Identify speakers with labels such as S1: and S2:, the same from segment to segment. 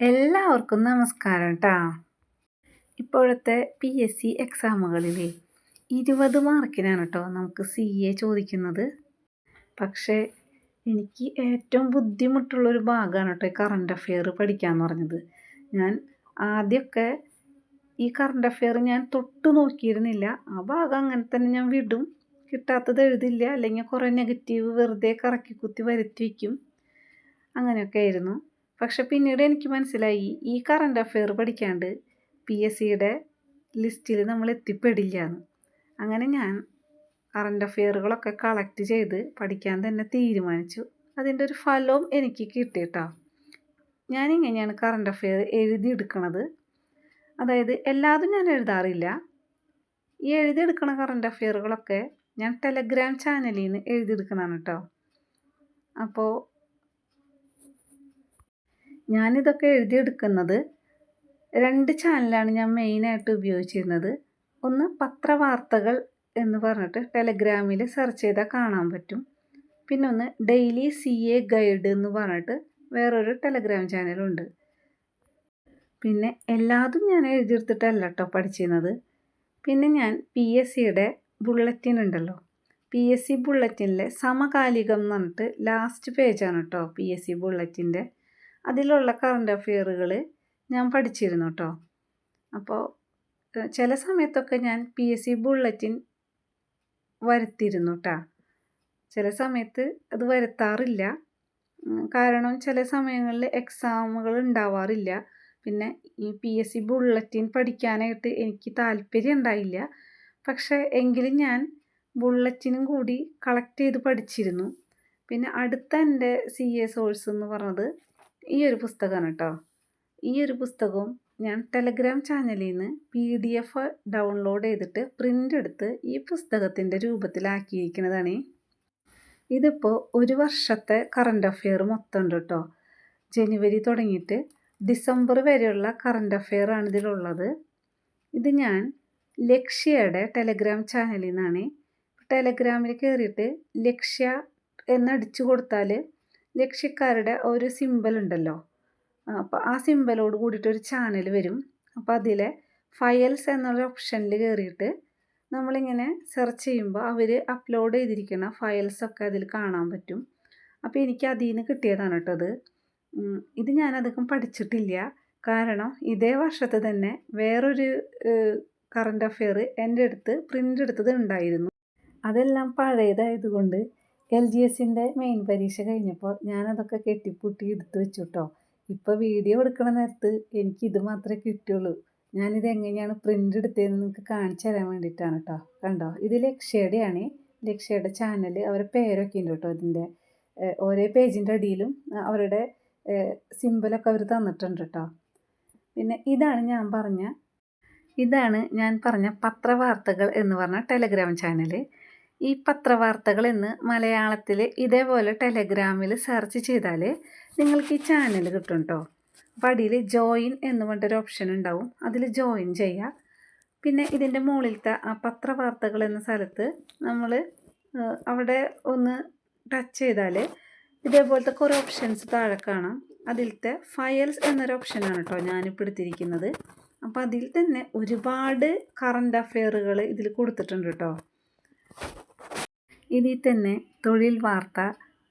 S1: എല്ലാവർക്കും നമസ്കാരം കേട്ടോ ഇപ്പോഴത്തെ പി എസ് സി എക്സാമുകളിൽ ഇരുപത് മാർക്കിനാണ് കേട്ടോ നമുക്ക് സി എ ചോദിക്കുന്നത്. പക്ഷേ എനിക്ക് ഏറ്റവും ബുദ്ധിമുട്ടുള്ളൊരു ഭാഗമാണ് കേട്ടോ ഈ കറണ്ട് അഫെയർ പഠിക്കാമെന്ന് പറഞ്ഞത്. ഞാൻ ആദ്യമൊക്കെ ഈ കറണ്ട് അഫെയർ ഞാൻ തൊട്ട് നോക്കിയിരുന്നില്ല. ആ ഭാഗം അങ്ങനെ തന്നെ ഞാൻ വിടും. കിട്ടാത്തത് എഴുതില്ല. അല്ലെങ്കിൽ കുറേ നെഗറ്റീവ് വെറുതെ കറക്കി കുത്തി വരുത്തി വയ്ക്കും. അങ്ങനെയൊക്കെ ആയിരുന്നു. പക്ഷെ പിന്നീട് എനിക്ക് മനസ്സിലായി ഈ കറണ്ട് അഫെയർ പഠിക്കാണ്ട് പി എസ് സിയുടെ ലിസ്റ്റിൽ നമ്മൾ എത്തിപ്പെടില്ല എന്ന് അങ്ങനെ ഞാൻ കറണ്ട് അഫെയറുകളൊക്കെ കളക്ട് ചെയ്ത് പഠിക്കാൻ തന്നെ തീരുമാനിച്ചു. അതിന്റെ ഒരു ഫലവും എനിക്ക് കിട്ടിയിട്ടോ. ഞാനിങ്ങനെയാണ് കറണ്ട് അഫെയർ എഴുതിയെടുക്കണത്. അതായത് എല്ലാതും ഞാൻ എഴുതാറില്ല. ഈ എഴുതിയെടുക്കണ കറണ്ട് അഫെയറുകളൊക്കെ ഞാൻ ടെലഗ്രാം ചാനലിൽ നിന്ന് എഴുതിയെടുക്കണതാണ് കേട്ടോ അപ്പോൾ ഞാനിതൊക്കെ എഴുതിയെടുക്കുന്നത് രണ്ട് ചാനലാണ് ഞാൻ മെയിനായിട്ട് ഉപയോഗിച്ചിരുന്നത്. ഒന്ന് പത്രവാർത്തകൾ എന്ന് പറഞ്ഞിട്ട് ടെലഗ്രാമിൽ സെർച്ച് ചെയ്താൽ കാണാൻ പറ്റും. പിന്നെ ഒന്ന് ഡെയിലി സി എ ഗൈഡ് എന്ന് പറഞ്ഞിട്ട് വേറൊരു ടെലഗ്രാം ചാനലുണ്ട്. പിന്നെ എല്ലാതും ഞാൻ എഴുതിയെടുത്തിട്ടല്ല കേട്ടോ പഠിച്ചിരുന്നത്. പിന്നെ ഞാൻ പി എസ് സിയുടെ ബുള്ളറ്റിൻ ഉണ്ടല്ലോ. പി എസ് സി ബുള്ളറ്റിനിലെ സമകാലികം എന്ന് പറഞ്ഞിട്ട് ലാസ്റ്റ് പേജാണ് കേട്ടോ പി എസ് സി ബുള്ളറ്റിന്റെ. അതിലുള്ള കറണ്ട് അഫെയറുകൾ ഞാൻ പഠിച്ചിരുന്നു കേട്ടോ അപ്പോൾ ചില സമയത്തൊക്കെ ഞാൻ പി എസ് സി ബുള്ളറ്റിൻ വരുത്തിയിരുന്നു കേട്ടോ ചില സമയത്ത് അത് വരുത്താറില്ല. കാരണം ചില സമയങ്ങളിൽ എക്സാമുകൾ ഉണ്ടാവാറില്ല. പിന്നെ ഈ പി എസ് സി ബുള്ളറ്റിൻ പഠിക്കാനായിട്ട് എനിക്ക് താല്പര്യം ഉണ്ടായില്ല. പക്ഷേ എങ്കിലും ഞാൻ ബുള്ളറ്റിനും കൂടി കളക്ട് ചെയ്ത് പഠിച്ചിരുന്നു. പിന്നെ അടുത്ത എന്റെ സി എ സോഴ്സ് എന്ന് പറഞ്ഞത് ഈ ഒരു പുസ്തകമാണ് കേട്ടോ ഈ ഒരു പുസ്തകവും ഞാൻ ടെലഗ്രാം ചാനലിൽ നിന്ന് പി ഡി എഫ് ഡൗൺലോഡ് ചെയ്തിട്ട് പ്രിന്റ് എടുത്ത് ഈ പുസ്തകത്തിന്റെ രൂപത്തിലാക്കിയിരിക്കുന്നതാണ്. ഇതിപ്പോൾ ഒരു വർഷത്തെ കറണ്ട് അഫെയർ മൊത്തം ഉണ്ട് കേട്ടോ ജനുവരി തുടങ്ങിയിട്ട് ഡിസംബർ വരെയുള്ള കറണ്ട് അഫെയർ ആണ് ഇതിലുള്ളത്. ഇത് ഞാൻ ലക്ഷ്യയുടെ ടെലഗ്രാം ചാനലിൽ നിന്നാണ്. ടെലഗ്രാമിൽ കയറിയിട്ട് ലക്ഷ്യ എന്നടിച്ചു കൊടുത്താൽ ലക്ഷ്യക്കാരുടെ ഒരു സിമ്പൽ ഉണ്ടല്ലോ. അപ്പോൾ ആ സിമ്പലോട് കൂടിയിട്ട് ഒരു ചാനൽ വരും. അപ്പോൾ അതിലെ ഫയൽസ് എന്നുള്ള ഓപ്ഷനിൽ കയറിയിട്ട് നമ്മളിങ്ങനെ സെർച്ച് ചെയ്യുമ്പോൾ അവർ അപ്ലോഡ് ചെയ്തിരിക്കുന്ന ഫയൽസൊക്കെ അതിൽ കാണാൻ പറ്റും. അപ്പോൾ എനിക്ക് അതിൽ നിന്ന് കിട്ടിയതാണ് കേട്ടോ അത്. ഇത് ഞാനധികം പഠിച്ചിട്ടില്ല. കാരണം ഇതേ വർഷത്തെ തന്നെ വേറൊരു കറണ്ട് അഫെയർ എന്റെ അടുത്ത് പ്രിന്റ് എടുത്തത് ഉണ്ടായിരുന്നു. അതെല്ലാം പഴയതായതുകൊണ്ട് എൽ ജി എസിന്റെ മെയിൻ പരീക്ഷ കഴിഞ്ഞപ്പോൾ ഞാനതൊക്കെ കെട്ടിപ്പൂട്ടി എടുത്ത് വെച്ചു കേട്ടോ ഇപ്പോൾ വീഡിയോ എടുക്കണ നേരത്ത് എനിക്ക് ഇത് മാത്രമേ കിട്ടുള്ളൂ ഞാനിത് എങ്ങനെയാണ് പ്രിന്റ് എടുത്തതെന്ന് നിങ്ങൾക്ക് കാണിച്ചു തരാൻ വേണ്ടിയിട്ടാണ് കേട്ടോ കണ്ടോ? ഇത് ലക്ഷ്യയുടെയാണ് ലക്ഷ്യയുടെ ചാനൽ അവരുടെ പേരൊക്കെ ഉണ്ട് കേട്ടോ ഇതിന്റെ ഓരോ പേജിന്റെ അടിയിലും അവരുടെ സിമ്പിളൊക്കെ അവർ തന്നിട്ടുണ്ട് കേട്ടോ പിന്നെ ഇതാണ് ഞാൻ പറഞ്ഞ ഇതാണ് ഞാൻ പറഞ്ഞ പത്രവാർത്തകൾ എന്ന് പറഞ്ഞ ടെലഗ്രാം ചാനൽ ഈ പത്രവാർത്തകൾ എന്ന് മലയാളത്തിൽ ഇതേപോലെ ടെലഗ്രാമിൽ സെർച്ച് ചെയ്താൽ നിങ്ങൾക്ക് ഈ ചാനൽ കിട്ടും കേട്ടോ അപ്പോൾ അടിയിൽ ജോയിൻ എന്ന് പറഞ്ഞൊരു ഓപ്ഷൻ ഉണ്ടാവും. അതിൽ ജോയിൻ ചെയ്യുക പിന്നെ ഇതിന്റെ മുകളിലത്തെ ആ പത്രവാർത്തകൾ എന്ന സ്ഥലത്ത് നമ്മൾ അവിടെ ഒന്ന് ടച്ച് ചെയ്താൽ ഇതേപോലത്തെ കുറേ ഓപ്ഷൻസ് താഴെ കാണാം. അതിലത്തെ ഫയൽസ് എന്നൊരു ഓപ്ഷനാണ് കേട്ടോ ഞാനിപ്പോൾ എടുത്തിരിക്കുന്നത്. അപ്പോൾ അതിൽ തന്നെ ഒരുപാട് കറണ്ട് അഫെയറുകൾ ഇതിൽ കൊടുത്തിട്ടുണ്ട് കേട്ടോ ഇതിൽ തന്നെ തൊഴിൽ വാർത്ത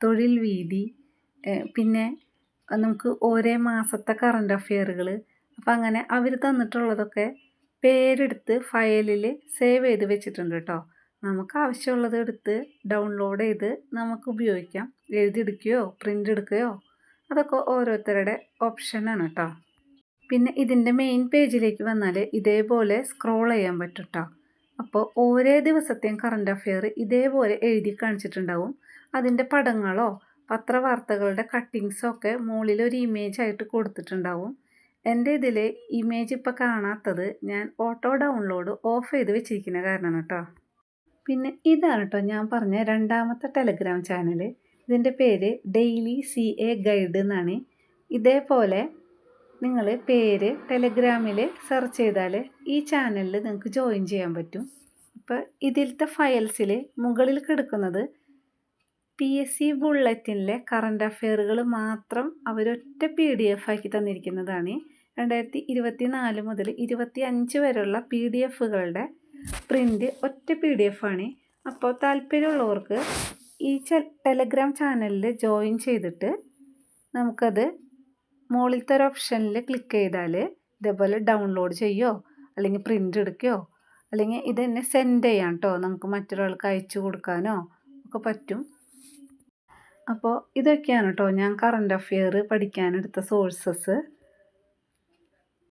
S1: തൊഴിൽ വീതി പിന്നെ നമുക്ക് ഓരോ മാസത്തെ കറണ്ട് അഫെയറുകൾ അപ്പം അങ്ങനെ അവർ തന്നിട്ടുള്ളതൊക്കെ പേരെടുത്ത് ഫയലിൽ സേവ് ചെയ്ത് വെച്ചിട്ടുണ്ട് കേട്ടോ നമുക്ക് ആവശ്യമുള്ളത് എടുത്ത് ഡൗൺലോഡ് ചെയ്ത് നമുക്ക് ഉപയോഗിക്കാം. എഴുതിയെടുക്കുകയോ പ്രിന്റ് എടുക്കുകയോ അതൊക്കെ ഓരോരുത്തരുടെ ഓപ്ഷനാണ് കേട്ടോ പിന്നെ ഇതിന്റെ മെയിൻ പേജിലേക്ക് വന്നാൽ ഇതേപോലെ സ്ക്രോൾ ചെയ്യാൻ പറ്റും കേട്ടോ അപ്പോൾ ഓരോ ദിവസത്തെയും കറണ്ട് അഫെയർ ഇതേപോലെ എഴുതി കാണിച്ചിട്ടുണ്ടാവും. അതിന്റെ പടങ്ങളോ പത്രവാർത്തകളുടെ കട്ടിങ്സോ ഒക്കെ മുകളിൽ ഒരു ഇമേജ് ആയിട്ട് കൊടുത്തിട്ടുണ്ടാവും. എന്റെ ഇതിൽ ഇമേജ് ഇപ്പോൾ കാണാത്തത് ഞാൻ ഓട്ടോ ഡൗൺലോഡ് ഓഫ് ചെയ്ത് വെച്ചിരിക്കുന്ന കാരണം കേട്ടോ പിന്നെ ഇതാണ് കേട്ടോ ഞാൻ പറഞ്ഞ രണ്ടാമത്തെ ടെലഗ്രാം ചാനൽ ഇതിന്റെ പേര് ഡെയിലി സി എ ഗൈഡ് എന്നാണ്. ഇതേപോലെ നിങ്ങൾ പേര് ടെലഗ്രാമിൽ സെർച്ച് ചെയ്താൽ ഈ ചാനലിൽ നിങ്ങൾക്ക് ജോയിൻ ചെയ്യാൻ പറ്റും. ഇപ്പോൾ ഇതിലത്തെ ഫയൽസിൽ മുകളിൽ കിടക്കുന്നത് പി എസ് സി ബുള്ളറ്റിനിലെ കറണ്ട് അഫെയറുകൾ മാത്രം അവരൊറ്റ പി ഡി എഫ് ആക്കി തന്നിരിക്കുന്നതാണ്. രണ്ടായിരത്തി ഇരുപത്തി നാല് മുതൽ ഇരുപത്തി അഞ്ച് വരെയുള്ള പി ഡി എഫുകളുടെ പ്രിന്റ് ഒറ്റ പി ഡി എഫ് ആണ്. അപ്പോൾ താല്പര്യമുള്ളവർക്ക് ഈ ടെലഗ്രാം ചാനലിൽ ജോയിൻ ചെയ്തിട്ട് നമുക്കത് മുകളിലത്തെ ഒരു ഓപ്ഷനിൽ ക്ലിക്ക് ചെയ്താൽ ഇതേപോലെ ഡൗൺലോഡ് ചെയ്യോ അല്ലെങ്കിൽ പ്രിന്റ് എടുക്കുകയോ അല്ലെങ്കിൽ ഇത് തന്നെ സെൻഡ് ചെയ്യാം കേട്ടോ നമുക്ക് മറ്റൊരാൾക്ക് അയച്ചു കൊടുക്കാനോ ഒക്കെ പറ്റും. അപ്പോൾ ഇതൊക്കെയാണ് കേട്ടോ ഞാൻ കറണ്ട് അഫെയർ പഠിക്കാനെടുത്ത സോഴ്സസ്